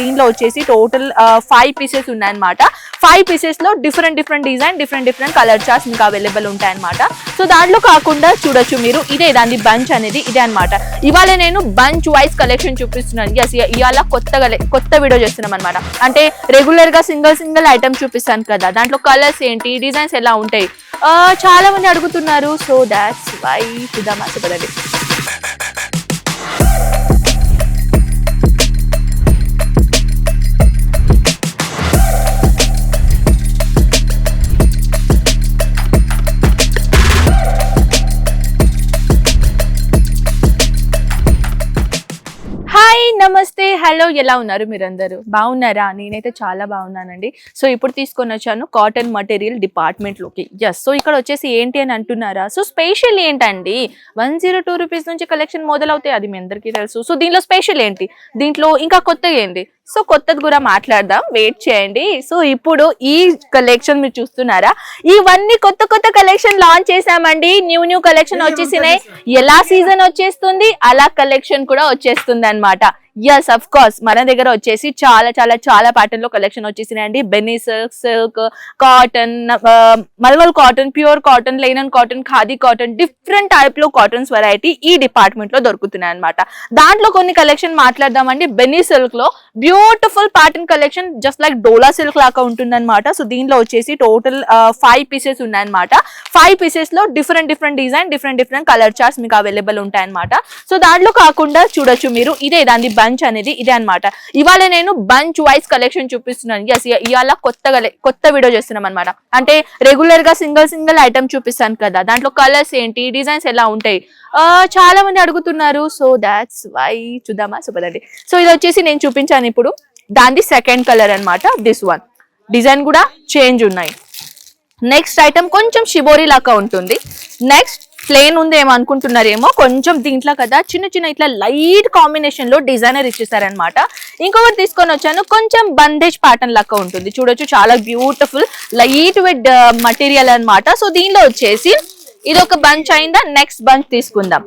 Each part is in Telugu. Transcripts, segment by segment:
దీనిలో వచ్చేసి టోటల్ ఫైవ్ పీసెస్ ఉన్నాయన్నమాట. Five పీసెస్లో different different design different different colour charts మీకు అవైలబుల్ ఉంటాయన్నమాట. సో దాంట్లో కాకుండా చూడొచ్చు మీరు ఇదే దాని బంచ్ అనేది ఇదే అన్నమాట. ఇవాళ నేను బంచ్ వైజ్ కలెక్షన్ చూపిస్తున్నాను. ఎస్ ఇవాళ కొత్త కొత్త వీడియో చేస్తున్నాం అనమాట అంటే రెగ్యులర్గా సింగిల్ సింగిల్ ఐటమ్ చూపిస్తాను కదా దాంట్లో కలర్స్ ఏంటి డిజైన్స్ ఎలా ఉంటాయి? చాలా మంది అడుగుతున్నారు. సో దాట్స్ వై చూద్దాం చెప్పదండి నమస్తే హలో ఎలా ఉన్నారు మీరందరూ? బాగున్నారా నేనైతే చాలా బాగున్నానండి సో ఇప్పుడు తీసుకొని వచ్చాను కాటన్ మటీరియల్ డిపార్ట్మెంట్లోకి ఎస్ సో ఇక్కడ వచ్చేసి ఏంటి అని అంటున్నారా? సో స్పెషల్ ఏంటండి? వన్ జీరో టూ రూపీస్ నుంచి కలెక్షన్ మొదలవుతాయి అది మీ అందరికీ తెలుసు. సో దీంట్లో స్పెషల్ ఏంటి? దీంట్లో ఇంకా కొత్తగా ఏంటి? సో కొత్తది కూడా మాట్లాడదాం వెయిట్ చేయండి. సో ఇప్పుడు ఈ కలెక్షన్ మీరు చూస్తున్నారా? ఇవన్నీ కొత్త కొత్త కలెక్షన్ లాంచ్ చేసామండి న్యూ న్యూ కలెక్షన్ వచ్చేసినాయి. ఎలా సీజన్ వచ్చేస్తుంది? అలా కలెక్షన్ కూడా వచ్చేస్తుంది అనమాట ఎస్ అఫ్ కోర్స్ మన దగ్గర వచ్చేసి చాలా చాలా చాలా ప్యాటర్న్లో కలెక్షన్ వచ్చేసినాయండి Benny silk silk cotton mulmul cotton pure cotton linen cotton khadi cotton different టైప్లో కాటన్స్ వెరైటీ ఈ డిపార్ట్మెంట్లో దొరుకుతున్నాయి అనమాట దాంట్లో కొన్ని కలెక్షన్ మాట్లాడదామండి. బెన్నీ సిల్క్లో beautiful pattern collection just like Dola silk లాగా ఉంటుంది అనమాట సో దీనిలో వచ్చేసి టోటల్ ఫైవ్ పీసెస్ ఉన్నాయన్నమాట. Five పీసెస్లో different different design different different colour charts మీకు అవైలబుల్ ఉంటాయన్నమాట. సో దాంట్లో కాకుండా చూడొచ్చు మీరు ఇదే దాని బంచ్ అనేది ఇదే అన్నమాట. ఇవాళ నేను బంచ్ వైస్ కలెక్షన్ చూపిస్తున్నాను. ఎస్ ఇవాళ కొత్త కొత్త వీడియో చేస్తున్నాం అనమాట అంటే రెగ్యులర్గా సింగిల్ సింగిల్ ఐటమ్ చూపిస్తాను కదా. దాంట్లో కలర్స్ ఏంటి డిజైన్స్ ఎలా ఉంటాయి? చాలా మంది అడుగుతున్నారు. సో దాట్స్ వై చూద్దామా? చూపదండి సో ఇది వచ్చేసి నేను చూపించాను ఇప్పుడు. దాని సెకండ్ కలర్ అన్నమాట. దిస్ వన్ డిజైన్ కూడా చేంజ్ ఉన్నాయి. నెక్స్ట్ ఐటమ్ కొంచెం షిబోరీ లాగా ఉంటుంది. నెక్స్ట్ ప్లేన్ ఉంది ఏమో కొంచెం దీంట్లో కదా చిన్న చిన్న ఇట్లా లైట్ కాంబినేషన్లో డిజైనర్ ఇచ్చేసారనమాట ఇంకొకటి తీసుకొని వచ్చాను. కొంచెం బందేజ్ ప్యాటర్న్ లాగా ఉంటుంది. చూడొచ్చు చాలా బ్యూటిఫుల్ లైట్ వెట్ మటీరియల్ అన్నమాట. సో దీనిలో వచ్చేసి ఇది ఒక బంచ్ అయిందా? నెక్స్ట్ బంచ్ తీసుకుందాం.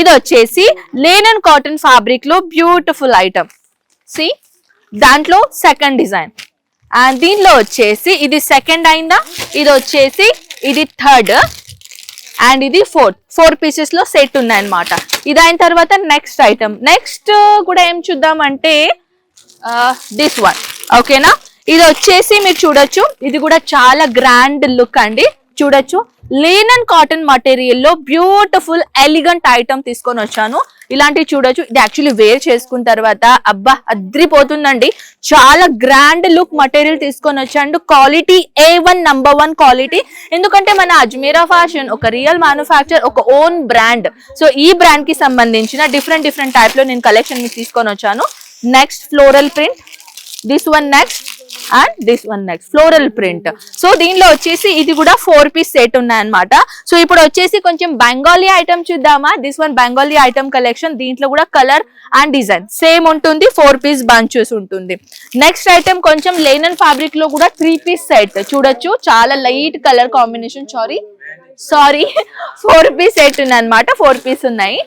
ఇది వచ్చేసి లేనన్ కాటన్ ఫ్యాబ్రిక్లో బ్యూటిఫుల్ ఐటమ్ సి దాంట్లో సెకండ్ డిజైన్ అండ్ దీనిలో వచ్చేసి ఇది సెకండ్ అయిందా? ఇది వచ్చేసి ఇది థర్డ్ అండ్ ఇది ఫోర్త్ ఫోర్ పీసెస్లో సెట్ ఉన్నాయన్నమాట ఇది అయిన తర్వాత నెక్స్ట్ ఐటమ్ నెక్స్ట్ కూడా ఏం చూద్దామంటే దిస్ వన్ ఓకేనా ఇది వచ్చేసి మీరు చూడొచ్చు. ఇది కూడా చాలా గ్రాండ్ లుక్ అండి. చూడొచ్చు. లేనన్ కాటన్ మటీరియల్లో బ్యూటిఫుల్ ఎలిగెంట్ ఐటమ్ తీసుకొని వచ్చాను. ఇలాంటివి చూడొచ్చు. ఇది యాక్చువల్లీ వేర్ చేసుకున్న తర్వాత అబ్బా అద్రిపోతుందండి. చాలా గ్రాండ్ లుక్ మటీరియల్ తీసుకొని వచ్చాడు quality A one number one quality ఎందుకంటే మన అజ్మీరా ఫ్యాషన్ ఒక రియల్ మ్యానుఫ్యాక్చర్ ఒక ఓన్ బ్రాండ్ సో ఈ బ్రాండ్కి సంబంధించిన డిఫరెంట్ డిఫరెంట్ టైప్లో నేను కలెక్షన్ తీసుకొని వచ్చాను. Next floral print this one next and this one next floral print. So దీనిలో వచ్చేసి ఇది కూడా ఫోర్ పీస్ సెట్ ఉన్నాయన్నమాట. సో ఇప్పుడు వచ్చేసి కొంచెం బెంగాలీ ఐటమ్ చూద్దామా? This one Bengali item collection దీంట్లో కూడా కలర్ అండ్ డిజైన్ సేమ్ ఉంటుంది ఫోర్ పీస్ బంచెస్ ఉంటుంది. నెక్స్ట్ ఐటమ్ కొంచెం లేనన్ ఫ్యాబ్రిక్లో కూడా త్రీ పీస్ సెట్. చూడొచ్చు చాలా light colour combination sorry sorry four piece set ఉన్నాయి అనమాట ఫోర్ పీస్ ఉన్నాయి.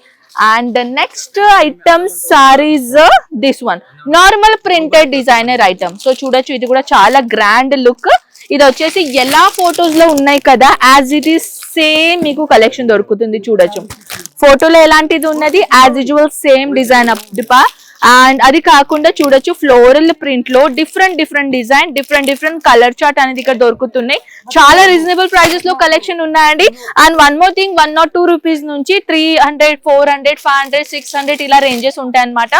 And next item saris this one normal printed designer item so చూడొచ్చు ఇది కూడా చాలా గ్రాండ్ లుక్ ఇది వచ్చేసి ఎలా ఫొటోస్లో ఉన్నాయి కదా యాజ్ ఇట్ ఈస్ సేమ్ మీకు కలెక్షన్ దొరుకుతుంది చూడొచ్చు. ఫోటోలో ఎలాంటిది ఉన్నది? As usual same design up and అది కాకుండా చూడొచ్చు ఫ్లోరల్ ప్రింట్లో different different design different different colour chart అనేది ఇక్కడ దొరుకుతున్నాయి. చాలా రీజనబుల్ ప్రైజెస్లో కలెక్షన్ ఉన్నాయండి. And one more thing one not two rupees నుంచి three hundred four hundred five hundred six hundred ఇలా రేంజెస్ ఉంటాయి అనమాట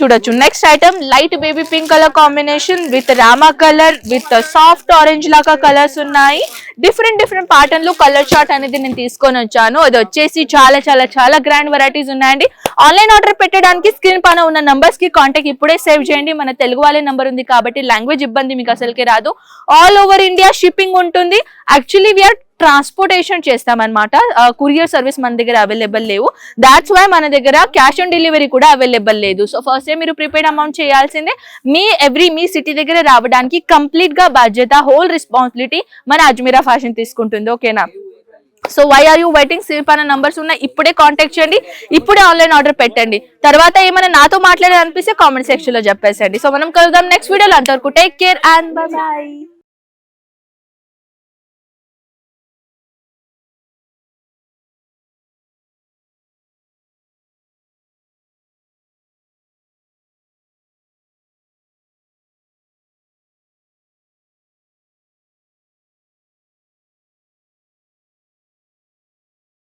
చూడొచ్చు. Next item light baby pink colour combination with Rama colour with soft orange లాగా కలర్స్ ఉన్నాయి. డిఫరెంట్ డిఫరెంట్ ప్యాటర్న్లో కలర్ చార్ట్ అనేది నేను తీసుకొని వచ్చాను. అది వచ్చేసి చాలా చాలా చాలా గ్రాండ్ వెరైటీస్ ఉన్నాయండి. ఆన్లైన్ ఆర్డర్ పెట్టడానికి స్క్రీన్ పైన ఉన్న నంబర్స్కి కాంటాక్ట్ ఇప్పుడే సేవ్ చేయండి. మన తెలుగు వాళ్ళే నంబర్ ఉంది కాబట్టి లాంగ్వేజ్ ఇబ్బంది మీకు అసలుకి రాదు. ఆల్ ఓవర్ ఇండియా షిప్పింగ్ ఉంటుంది. యాక్చువల్లీ వీఆర్ ట్రాన్స్పోర్టేషన్ చేస్తామన్నమాట. కురియర్ సర్వీస్ మన దగ్గర అవైలబుల్ లేవు. దాట్స్ వై మన దగ్గర క్యాష్ ఆన్ డెలివరీ కూడా అవైలబుల్ లేదు. సో ఫస్ట్ ఏ మీరు ప్రిపేడ్ అమౌంట్ చేయాల్సిందే. మీ ఎవ్రీ మీ సిటీ దగ్గర రావడానికి కంప్లీట్గా బాధ్యత హోల్ రెస్పాన్సిబిలిటీ మన అజ్మీరా ఫ్యాషన్ తీసుకుంటుంది. ఓకేనా so why are you waiting సిరిపాన numbers ఉన్నాయి. ఇప్పుడే కాంటాక్ట్ చేయండి. ఇప్పుడే ఆన్లైన్ ఆర్డర్ పెట్టండి. తర్వాత ఏమైనా నాతో మాట్లాడాలనిపిస్తే కామెంట్ సెక్షన్లో చెప్పేసండి సో మనం కలుద్దాం నెక్స్ట్ వీడియోలో అంతవరకు టేక్ కేర్ అండ్ బాయ్